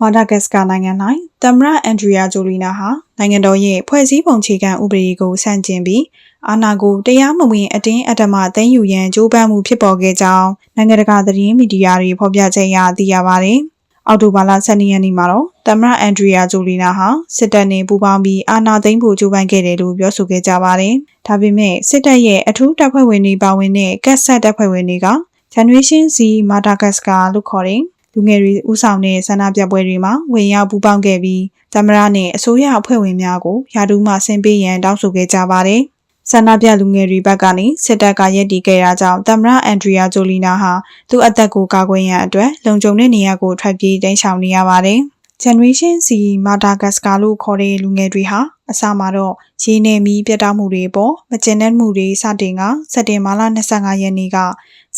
မာဒါဂတ်စကာနိုင်ငံ၌သမ္မတအန်ဒရီယာဂျိုလီနာဟာနိုင်ငံတော်ရဲ့ဖွဲ့စည်းပုံခြေခံဥပဒေကိုဆန့်ကျင်ပြီးအာဏာကိုတရားမဝင်အတင်းအဓမ္မသိမ်းယူရန်ကြိုးပမ်းမှုဖြစ်ပေါ်ခဲ့ကြောင်းနိုင်ငံတကာသတင်းမီဒီယာတွေဖော်ပြချက်အရသိရပါတယ်။အောက်တိုဘာလ12ရက်နေ့မှာတော့သမ္မတအန်ဒရီယာဂျိုလီနာဟာစစ်တပ်နဲ့ပူးပေါင်းပြီးအာဏာသိမ်းဖို့ကြိုးပမ်းခဲ့တယ်လို့ပြောဆိုခဲ့ကြပါတယ်။ဒါပေမဲ့စစ်တပ်ရဲ့အထူးတပ်ဖွဲ့ဝင်တွေပါဝင်တဲ့ကက်ဆက်တပ်ဖွဲ့ဝင်တွေက Generation Z Madagascar လို့ခေါ်တဲ့ လူငယ်တွေဥဆောင်တဲ့ဆန္ဒပြပွဲတွေမှာဝင်ရောက်ပူးပေါင်းခဲ့ပြီးသမ္မတနဲ့အစိုးရအဖွဲ့ဝင်များကိုယာတူးမှဆင်းပေးရန်တောင်းဆိုခဲ့ကြပါတယ်။ဆန္ဒပြလူငယ်တွေဘက်ကနေစစ်တပ်ကရက်တီခဲ့တာကြောင့်သမ္မတအန်ဒရီယာဂျိုလီနာဟာသူ့အသက်ကိုကာကွယ်ရန်အတွက်လုံခြုံတဲ့နေရာကိုထွက်ပြေးတိမ်းရှောင်နေရပါတယ်။ Generation Z Madagascar လို့ခေါ်တဲ့လူငယ်တွေဟာအစမှာတော့ရင်းနေမီပြတ်တောက်မှုတွေပေါ်မကျဉ်တဲ့မှုတွေစတင်ကစက်တင်ဘာလ25ရက်နေ့က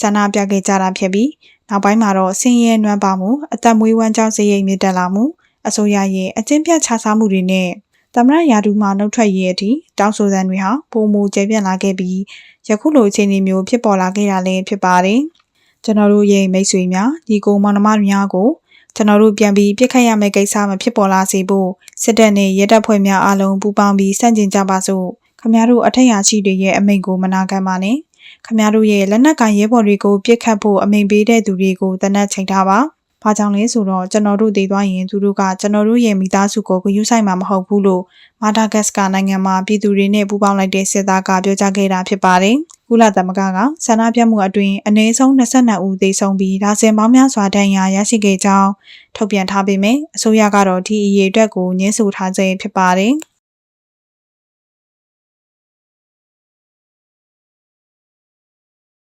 ဆန္ဒပြခဲ့ကြတာဖြစ်ပြီး နောက်ပိုင်းမှာတော့ဆင်းရဲနွမ်းပါမှုအသက်မွေးဝမ်းကြောင်းစရိတ်မြင့်တက်လာမှုအစိုးရရဲ့အကျင့်ပြတ်ခြစားမှုတွေနဲ့သမရယာဒူမှနှုတ်ထွက်ရေးအထိတောင်းဆိုစံတွေဟာပုံမူကျပြန့်လာခဲ့ပြီးယခုလိုအခြေအနေမျိုးဖြစ်ပေါ်လာခဲ့တာလည်းဖြစ်ပါတယ်။ကျွန်တော်တို့ရဲ့မိတ်ဆွေများဒီကိုမောင်နှမများကိုကျွန်တော်တို့ပြန်ပြီးပြစ်ခတ်ရမယ့်ကိစ္စမဖြစ်ပေါ်လာစေဖို့စစ်တပ်နဲ့ရဲတပ်ဖွဲ့များအားလုံးပူးပေါင်းပြီးစန့်ကျင်ကြပါစို့ခမရတို့အထက်ရာရှိတွေရဲ့အမိန့်ကိုမနာခံပါနဲ့ ခမရတို့ရဲ့လက်နက်ကင်ရဲဘော်တွေကိုပြစ်ခတ်ဖို့အမိန့်ပေးတဲ့သူတွေကိုတနက်ချိန်ထားပါ။ဘာကြောင့်လဲဆိုတော့ကျွန်တော်တို့တည်သွားရင်သူတို့ကကျွန်တော်တို့ရဲ့မိသားစုကိုဂရုစိုက်မှာမဟုတ်ဘူးလို့မာဒါဂတ်စကာနိုင်ငံမှာပြည်သူတွေနဲ့ပူးပေါင်းလိုက်တဲ့စစ်သားကပြောကြားခဲ့တာဖြစ်ပါတယ်။ကုလသမဂ္ဂကဆန္ဒပြမှုအတွင်းအနည်းဆုံး22ဦးသေဆုံးပြီးဒါဇင်ပေါင်းများစွာဒဏ်ရာရရှိခဲ့ကြောင်းထုတ်ပြန်ထားပေမဲ့အစိုးရကတော့ဒီအရေးအတွက်ကိုညှင်းဆိုထားခြင်းဖြစ်ပါတယ်။